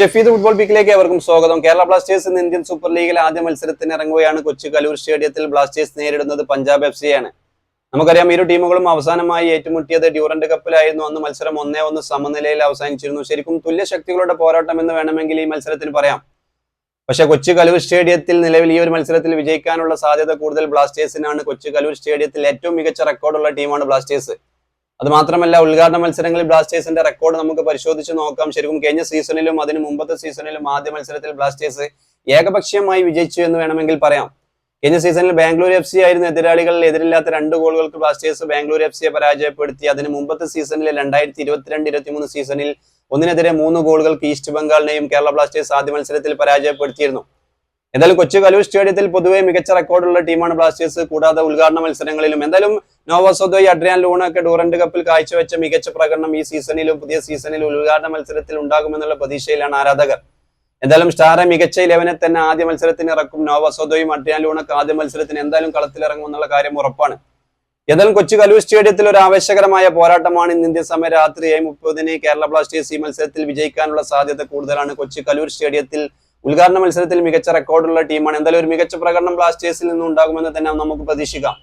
Shefeed football പിക്കിലേക്ക് അവർക്കും സ്വാഗതം. കേരള ബ്ലാസ്റ്റേഴ്സ് ഇന്ന് ഇന്ത്യൻ സൂപ്പർ ലീഗിൽ ആദ്യ മത്സരത്തിന് ഇറങ്ങുകയാണ് കൊച്ചി കലൂർ സ്റ്റേഡിയത്തിൽ ബ്ലാസ്റ്റേഴ്സ് നേരിടുന്നത് പഞ്ചാബ് എഫ് സിയാണ് നമുക്കറിയാം ഇരു ടീമുകളും അവസാനമായി ഏറ്റുമുട്ടിയത് ഡ്യൂറന്റ് കപ്പിലായിരുന്നു. അന്ന് മത്സരം ഒന്നേ ഒന്ന് സമനിലയിൽ അവസാനിച്ചിരുന്നു. ശരിക്കും തുല്യ ശക്തികളുടെ പോരാട്ടം എന്ന് വേണമെങ്കിൽ ഈ മത്സരത്തിന് പറയാം. പക്ഷേ കൊച്ചി കലൂർ സ്റ്റേഡിയത്തിൽ നിലവിൽ ഈ ഒരു മത്സരത്തിൽ വിജയിക്കാനുള്ള സാധ്യത കൂടുതൽ ബ്ലാസ്റ്റേഴ്സിനാണ്. കൊച്ചി കലൂർ സ്റ്റേഡിയത്തിൽ ഏറ്റവും മികച്ച റെക്കോർഡുള്ള ടീമാണ് ബ്ലാസ്റ്റേഴ്സ്. അത് മാത്രമല്ല ഉദ്ഘാടന മത്സരങ്ങളിൽ ബ്ലാസ്റ്റേഴ്സിന്റെ റെക്കോർഡ് നമുക്ക് പരിശോധിച്ച് നോക്കാം. ശരിക്കും കഴിഞ്ഞ സീസണിലും അതിന് മുമ്പത്തെ സീസണിലും ആദ്യ മത്സരത്തിൽ ബ്ലാസ്റ്റേഴ്സ് ഏകപക്ഷീയമായി വിജയിച്ചു എന്ന് വേണമെങ്കിൽ പറയാം. കഴിഞ്ഞ സീസണിൽ ബാംഗ്ലൂർ എഫ് സി ആയിരുന്നു എതിരാളികളിൽ എതിരില്ലാത്ത രണ്ട് ഗോളുകൾക്ക് ബ്ലാസ്റ്റേഴ്സ് ബാംഗ്ലൂർ എഫ് സിയെ പരാജയപ്പെടുത്തി. അതിന് മുമ്പത്തെ സീസണിൽ രണ്ടായിരത്തി ഇരുപത്തിരണ്ട് ഇരുപത്തിമൂന്ന് സീസണിൽ ഒന്നിനെതിരെ മൂന്ന് ഗോളുകൾക്ക് ഈസ്റ്റ് ബംഗാളിനെയും കേരള ബ്ലാസ്റ്റേഴ്സ് ആദ്യ മത്സരത്തിൽ പരാജയപ്പെടുത്തിയിരുന്നു. എന്തായാലും കൊച്ചു കലൂർ സ്റ്റേഡിയത്തിൽ പൊതുവെ മികച്ച റെക്കോർഡുള്ള ടീമാണ് ബ്ലാസ്റ്റേഴ്സ്. കൂടാതെ ഉദ്ഘാടന മത്സരങ്ങളിലും എന്തായാലും നോവസോദോയ് അഡ്രിയാൻ ലൂണ ഒക്കെ ഡൂറന്റ് കപ്പിൽ കാഴ്ചവെച്ച മികച്ച പ്രകടനം ഈ സീസണിലും പുതിയ സീസണിലും ഉദ്ഘാടന മത്സരത്തിൽ ഉണ്ടാകുമെന്നുള്ള പ്രതീക്ഷയിലാണ് ആരാധകർ. എന്തായാലും സ്റ്റാറെ മികച്ച ഇലവനെ തന്നെ ആദ്യ മത്സരത്തിന് ഇറക്കും നോവസോദോയും അഡ്രിയാൻ ലൂണക്ക് ആദ്യ മത്സരത്തിന് എന്തായാലും കളത്തിലിറങ്ങും എന്നുള്ള കാര്യം ഉറപ്പാണ്. എന്തായാലും കൊച്ചു കലൂർ സ്റ്റേഡിയത്തിൽ ഒരു ആവേശകരമായ പോരാട്ടമാണ് ഇന്ന് ഇന്ത്യ സമയം രാത്രി ഏഴ് മുപ്പതിന് കേരള ബ്ലാസ്റ്റേഴ്സ് ഈ മത്സരത്തിൽ വിജയിക്കാനുള്ള സാധ്യത കൂടുതലാണ്. കൊച്ചു കലൂർ സ്റ്റേഡിയത്തിൽ ഉദ്ഘാടന മത്സരത്തിൽ മികച്ച റെക്കോർഡുള്ള ടീമാണ്. എന്തായാലും ഒരു മികച്ച പ്രകടനം ബ്ലാസ്റ്റേഴ്സിൽ നിന്നും ഉണ്ടാകുമെന്ന് തന്നെ നമുക്ക് പ്രതീക്ഷിക്കാം.